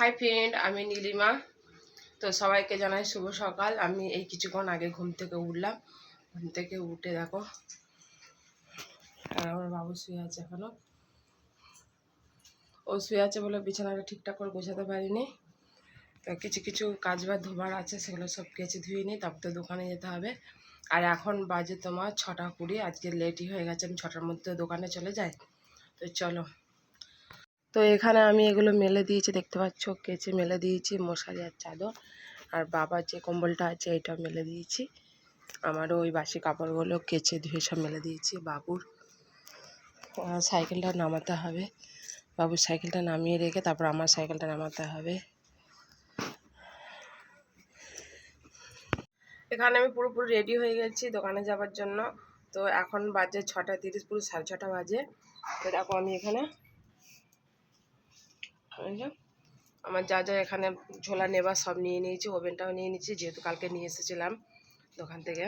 Hi friend আমি নীলিমা। তো সবাইকে জানাই শুভ সকাল। আমি এই কিছুক্ষণ আগে ঘুম থেকে উঠলাম। ঘুম থেকে উঠে দেখো আর আমার বাবু শুয়ে আছে এখনও। ও শুয়ে আছে বলে বিছানাটা ঠিকঠাক করে গোছাতে পারিনি। তো কিছু কিছু কাজ বা ধোবার আছে, সেগুলো সব কেচে ধুয়ে নিই তারপর দোকানে যেতে হবে। আর এখন বাজে তোমার ছটা কুড়ি, আজকে লেটই হয়ে গেছে, আমি ছটার মধ্যে দোকানে চলে যাই। তো চলো। তো এখানে আমি এগুলো মেলে দিয়েছি, দেখতে পাচ্ছ কেচে মেলে দিয়েছি, মশারি আর চাদর। আর বাবার যে কম্বলটা আছে, এটা মেলে দিয়েছি। আমারও ওই বাসি কাপড়গুলো কেচে ধুয়ে সব মেলে দিয়েছি, বাবুর। সাইকেলটা নামাতে হবে। বাবুর সাইকেলটা নামিয়ে রেখে তারপর আমার সাইকেলটা নামাতে হবে। এখানে আমি পুরোপুরি রেডি হয়ে গেছি দোকানে যাওয়ার জন্য। তো এখন বাজে ছটা তিরিশ, পুরো সাড়ে ছটা বাজে। তো দেখো আমি এখানে আমার যা যা এখানে ঝোলা নেবার সব নিয়ে নিয়েছি, ওভেনটাও নিয়ে নিয়েছি, যেহেতু কালকে নিয়ে এসেছিলাম দোকান থেকে।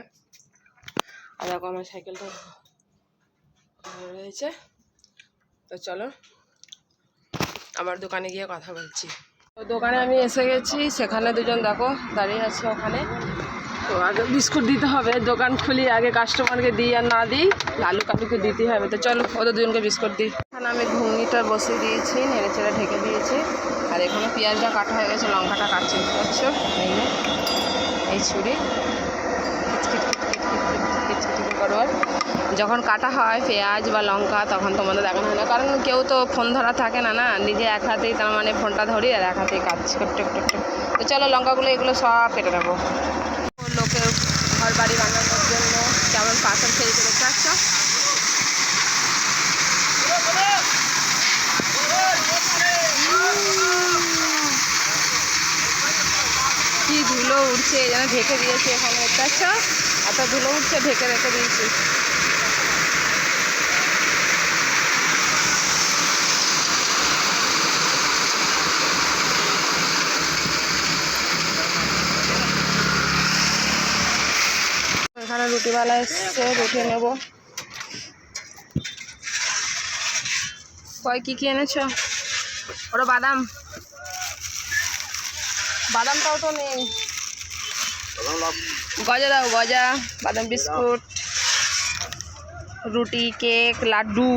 আর দেখো আমার সাইকেলটা রয়েছে। তো চলো আমার দোকানে গিয়ে কথা বলছি। তো দোকানে আমি এসে গেছি, সেখানে দুজন দেখো দাঁড়িয়ে আছে ওখানে। তো আগে বিস্কুট দিতে হবে, দোকান খুলি, আগে কাস্টমারকে দিই আর না দিই, লালু কালুকে দিতে হবে। তো চলো, ওদের দুজনকে বিস্কুট দিই। এখন আমি ঘুগনিটা বসিয়ে দিয়েছি, নেড়েচেড়ে ঢেকে দিয়েছি। আর এখানে পেঁয়াজটা কাটা হয়ে গেছে, লঙ্কাটা কাটছি পাচ্ছ এই এই ছুরি। যখন কাটা হয় পেঁয়াজ বা লঙ্কা, তখন তোমাদের দেখানো হয় না। কারণ কেউ তো ফোন ধরা থাকে না না? নিজে এক হাতেই তার মানে ফোনটা ধরি আর এক হাতেই কাটছি টুক টুক তো চলো লঙ্কাগুলো, এগুলো সব কেটে নেব। লোকের ঘর বাড়ি বানানোর জন্য কেমন পাথর খেয়ে চলে চাচ্ছ কি ধুলো উঠছে যেন ঢেকে দিয়েছে এখানে দেখতে এত ধুলো উঠছে, ঢেকে রেখে দিয়েছি। এখানে রুটিওয়ালা এসছে রুটি নেব। কয় কি কি এনেছো? ওটা বাদাম। বাদামটাও তো নেই। গজা দাও গজা বাদাম বিস্কুট রুটি কেক লাড্ডু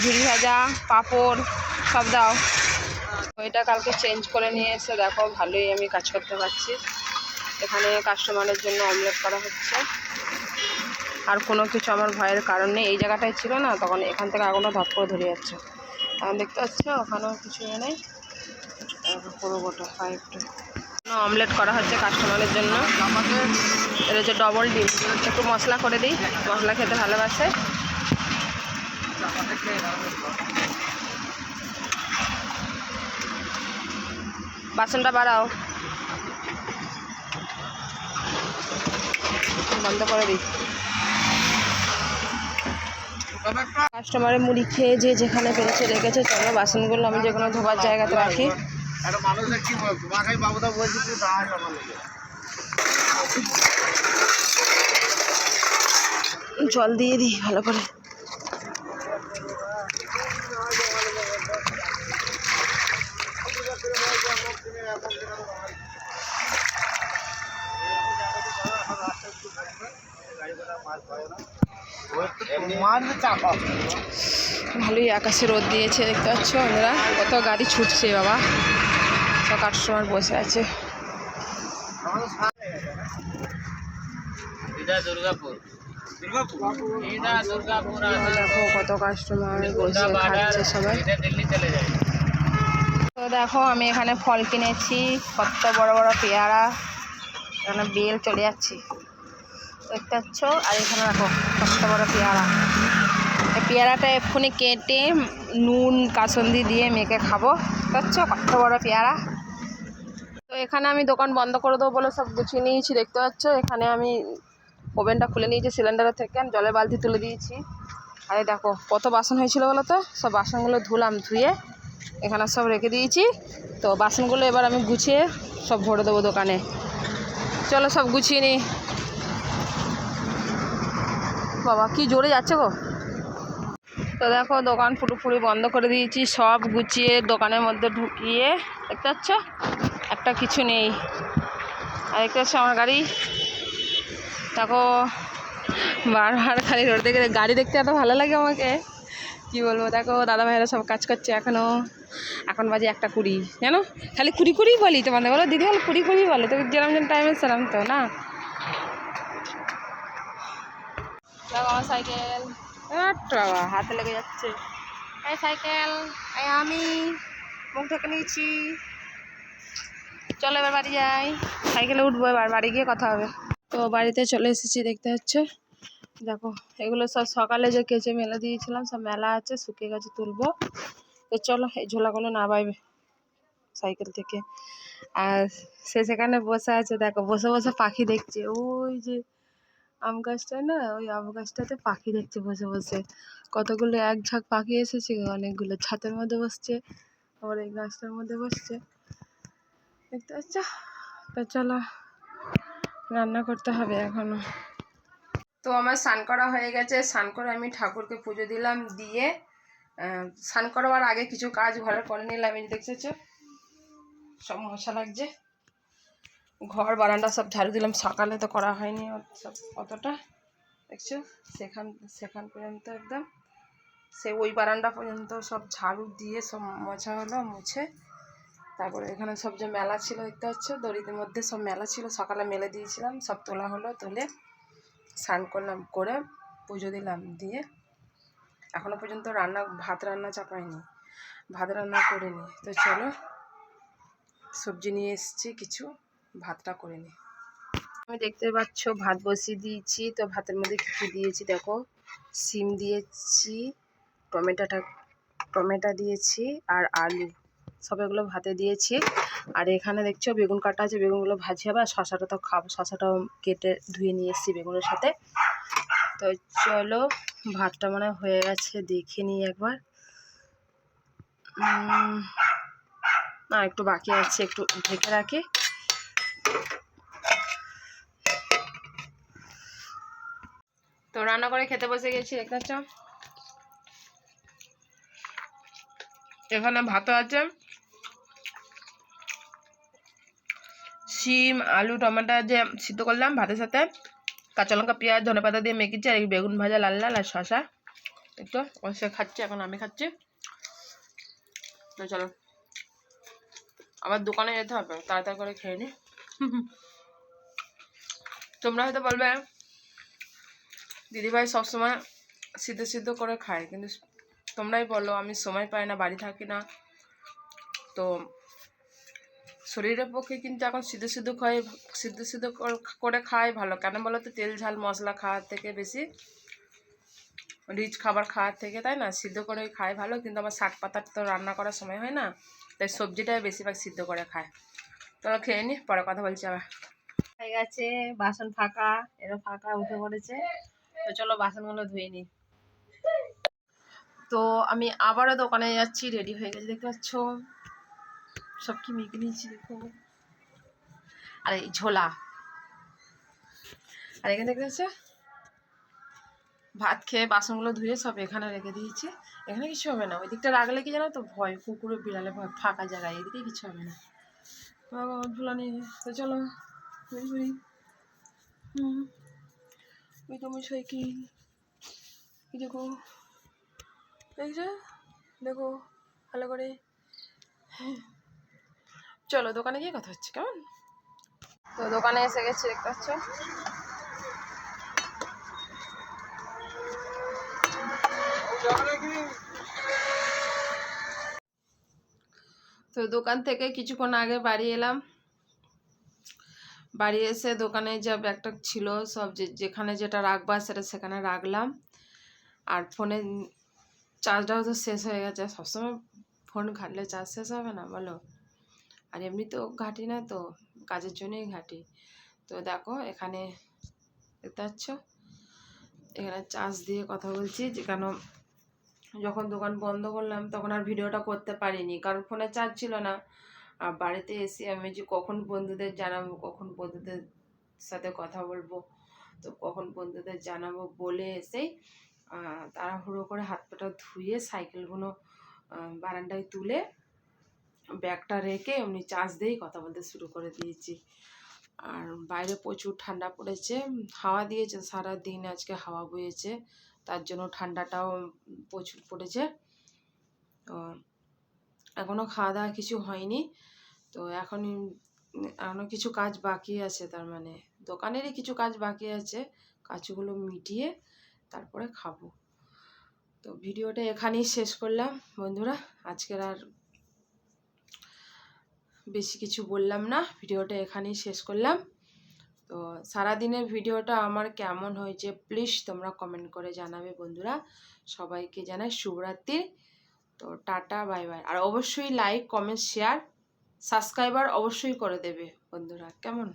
ঝুড়ি ভাজা পাঁপড় সব দাও। ওইটা কালকে চেঞ্জ করে নিয়ে এসে দেখো ভালোই আমি কাজ করতে পারছি। এখানে কাস্টমারের জন্য অমলেট করা হচ্ছে। আর কোনো কিছু আমার ভয়ের কারণ নেই। এই জায়গাটায় ছিল না তখন এখান থেকে আগুনটা ধপ করে ধরে যাচ্ছে। এখন দেখতে পাচ্ছ ওখানেও কিছু নেই। পুরো গোটা পাইপটা অমলেট করা হচ্ছে কাস্টমারের জন্য। এটা হচ্ছে ডবল ডিম। একটু মশলা করে দিই। মশলা খেতে ভালোবাসে। বাসনটা বাড়াও। বন্ধ করে দিই। কাস্টমারের মুড়ি খেয়ে যে যেখানে পেরেছে রেখেছে চলো বাসনগুলো আমি যে কোনো ধোবার জায়গাতে রাখি। একটা মানুষের কি তোমাকে বাবুদা বলছি তুই তাই আমার জল দিয়ে দিই ভালো করে। তোমার চাপা। ভালোই আকাশে রোদ দিয়েছে দেখতে পাচ্ছ বন্ধুরা? কত গাড়ি ছুটছে বাবা। সব কাস্টমার বসে আছে। দেখো কত কাস্টমার বসে খাচ্ছে সবাই। তো দেখো আমি এখানে ফল কিনেছি কত বড় বড় পেয়ারা এখানে বেল চলে যাচ্ছি। দেখতে পাচ্ছ? আর এখানে দেখো কত বড় পেয়ারা। পেয়ারাটা এক্ষুনি কেটে নুন, কাসন্দি দিয়ে মেখে খাব। দেখতে পাচ্ছ কত বড় পেয়ারা? তো এখানে আমি দোকান বন্ধ করে দেবো বলে সব গুছিয়ে নিয়েছি, দেখতে পাচ্ছ? এখানে আমি ওভেনটা খুলে নিয়েছি সিলিন্ডারের থেকে, আমি জলের বালতি তুলে দিয়েছি। আরে দেখো, কত বাসন হয়েছিল বলো তো? সব বাসনগুলো ধুলাম, ধুয়ে এখানে সব রেখে দিয়েছি। তো বাসনগুলো এবার আমি গুছিয়ে সব ভরে দেবো দোকানে। চলো সব গুছিয়ে নিই। বাবা, কি জোরে যাচ্ছে গো? তো দেখো দোকান পুরোপুরি বন্ধ করে দিয়েছি, সব গুছিয়ে দোকানের মধ্যে ঢুকিয়ে দেখতে পাচ্ছ? একটা কিছু নেই। আর দেখতে পাচ্ছ আমার গাড়ি? দেখো, বারবার খালি রোড দেখে গাড়ি দেখতে এত ভালো লাগে আমাকে। কি বলব, দেখো দাদা ভাইরা সব কাজ করছে এখনও এখন বাজে একটা কুড়ি, জানো? খালি কুড়ি কুড়ি বলি তোমাদের, বলো দিদি বলো কুড়ি কুড়ি বলে। তো যেরকম যেন টাইমে সেরকম তো, না? আমার সাইকেল। হাতে লেগে যাচ্ছে। এই সাইকেল এই আমি। মুখ ঢেকে নিয়েছি। চলো এবার বাড়ি যাই। সাইকেলে উঠবো এবার বাড়ি গিয়ে কথা হবে। তো বাড়িতে চলে এসেছি দেখতে হচ্ছে। দেখো এগুলো সব সকালে যে কেচে মেলে দিয়েছিলাম সব মেলা আছে শুকিয়ে গেছে তুলবো। তো চলো এই ঝোলাগুলো না বাইবে সাইকেল থেকে। আর সে সেখানে বসে আছে দেখো বসে বসে পাখি দেখছে। ওই যে আম গাছটায় না, ওই আম গাছটাতে পাখি দেখছে বসে বসে। কতগুলো এক ঝাঁক পাখি এসেছে, অনেকগুলো ছাতের মধ্যে বসছে, আবার এই গাছটার মধ্যে বসছে। দেখতে পাচ্ছ? তো চলো, রান্না করতে হবে এখনও। তো আমার স্নান করা হয়ে গেছে, স্নান করে আমি ঠাকুরকে পুজো দিলাম, দিয়ে স্নান করার আগে কিছু কাজ ঘরে করে নিলাম, এই দেখতেছ সব মশা লাগছে। ঘর, বারান্দা সব ঝাড়ু দিলাম। সকালে তো করা হয়নি সব অতটা। দেখছ? সেখান সেখান পর্যন্ত একদম। সে ওই বারান্দা পর্যন্ত সব ঝাড়ু দিয়ে সব মোছা হলো, মুছে। তারপরে এখানে সব যে মেলা ছিল, দেখতে পাচ্ছ? দড়িদের মধ্যে সব মেলা ছিল। সকালে মেলে দিয়েছিলাম। সব তোলা হলো, তুলে স্নান করলাম, করে পুজো দিলাম, দিয়ে এখনও পর্যন্ত রান্না, ভাত রান্না চাপাইনি। ভাত রান্না করিনি। তো চলো, সবজি নিয়ে এসেছি কিছু। ভাতটা করে নিই আমি দেখতে পাচ্ছ, ভাত বসিয়ে দিয়েছি। তো ভাতের মধ্যে কী কী দিয়েছি দেখো? সিম দিয়েছি, টমেটোটা, টমেটো দিয়েছি আর আলু। সব এগুলো ভাতে দিয়েছি। আর এখানে দেখছ, বেগুন কাটা আছে, বেগুনগুলো ভাজি হবে। আর শশাটা তো খাব শশাটাও কেটে ধুয়ে নিয়ে এসেছি বেগুনের সাথে। তো চলো, ভাতটা মানে হয়ে গেছে, দেখে নিই একবার। না, একটু বাকি আছে, একটু ঢেকে রাখি। রান্না করে খেতে বসে গেছি, দেখতে পাচ্ছ? এখানে ভাত আছে। শিম, আলু, টমেটো যে সিদ্ধ করলাম ভাতের সাথে। কাঁচা লঙ্কা, পেঁয়াজ, ধনে পাতা দিয়ে মেখেছি, আর বেগুন ভাজা, লাল লাল আর শশা একটু সে খাচ্ছে, এখন আমি খাচ্ছি। চলো আবার দোকানে যেতে হবে, তাড়াতাড়ি করে খেয়ে নি। তোমরা হয়তো বলবে দিদিভাই সবসময় সিদ্ধ সিদ্ধ করে খায়, কিন্তু তোমরাই বলো, আমি সময় পাই না, বাড়ি থাকি না। তো শরীরের পক্ষে কিন্তু এখন সিদ্ধ সিদ্ধ খাই সিদ্ধ সিদ্ধ করে খাই ভালো। কেন বলো তো, তেল, ঝাল, মশলা খাওয়ার থেকে বেশি রিচ খাবার খাওয়ার থেকে, তাই না? সিদ্ধ করে খাই ভালো, কিন্তু আমার শাক পাতার তো রান্না করার সময় হয় না, তাই সবজিটাই বেশিরভাগ সিদ্ধ করে খায়। চলো খেয়ে নি, পরে কথা বলছি আবার। হয়ে গেছে, বাসন ফাঁকা, এরও ফাঁকা, উঠে পড়েছে। তো চলো বাসনগুলো ধুয়ে নিই। তো আমি আবারও দোকানে যাচ্ছি রেডি হয়ে গেছে, দেখতে পাচ্ছ? সব কি মেখে নিয়েছি দেখো। আর, এই ঝোলা। আর এখানে দেখতে পাচ্ছ? ভাত খেয়ে বাসনগুলো ধুয়ে সব এখানে রেখে দিয়েছি। এখানে কিছু হবে না ওই দিকটা রাখলে কি জানো তো ভয় কুকুরে বিড়ালে ভয়, ফাঁকা জায়গায়, এদিকে কিছু হবে না। বাবা ঝোলা নিয়ে তো চলো হুম। আমার সাইকেল। এই দেখো। দেখো, ভালো করে। চলো, দোকানে গিয়ে কথা হচ্ছে, কেমন? তো দোকানে এসে গেছি, দেখতে পাচ্ছ? তো দোকান থেকে কিছুক্ষণ আগে বাড়ি এলাম। বাড়ি এসে দোকানে যা ব্যাগটা ছিল সব যে, যেখানে যেটা রাখবা সেটা সেখানে রাখলাম। আর ফোনে চার্জটাও তো শেষ হয়ে গেছে। সবসময় ফোন ঘাটলে চার্জ শেষ হবে না, বলো? আর এমনি তো ঘাটি না তো, কাজের জন্যই ঘাটি। তো দেখো, এখানে দেখতে পাচ্ছ? এখানে চার্জ দিয়ে কথা বলছি যে, কেন যখন দোকান বন্ধ করলাম তখন আর ভিডিওটা করতে পারিনি। কারণ ফোনে চার্জ ছিল না। আর বাড়িতে এসে আমি যে কখন বন্ধুদের জানাব, কখন বন্ধুদের সাথে কথা বলব, তো কখন বন্ধুদের জানাব বলে এসেই তাড়াহুড়ো করে হাত পাটা ধুয়ে সাইকেলগুলো বারান্দায় তুলে ব্যাগটা রেখে এমনি চার্জ দিয়েই কথা বলতে শুরু করে দিয়েছি। আর বাইরে প্রচুর ঠান্ডা পড়েছে, হাওয়া দিয়েছে, সারা দিন আজকে হাওয়া বয়েছে তার জন্য ঠান্ডাটাও প্রচুর পড়েছে। তো এখনও খাওয়া দাওয়া কিছু হয়নি তো এখন এখনও কিছু কাজ বাকি আছে তার মানে দোকানেরই কিছু কাজ বাকি আছে, কাজগুলো মিটিয়ে তারপরে খাব। তো ভিডিওটা এখানেই শেষ করলাম, বন্ধুরা। আজকের আর বেশি কিছু বললাম না, ভিডিওটা এখানেই শেষ করলাম। তো সারাদিনের ভিডিওটা আমার কেমন হয়েছে প্লিজ তোমরা কমেন্ট করে জানাবে বন্ধুরা। সবাইকে জানাই শুভরাত্রির তো টাটা, বাই বাই। আর অবশ্যই লাইক, কমেন্ট, শেয়ার সাবস্ক্রাইবার অবশ্যই করে দেবে বন্ধুরা কেমন?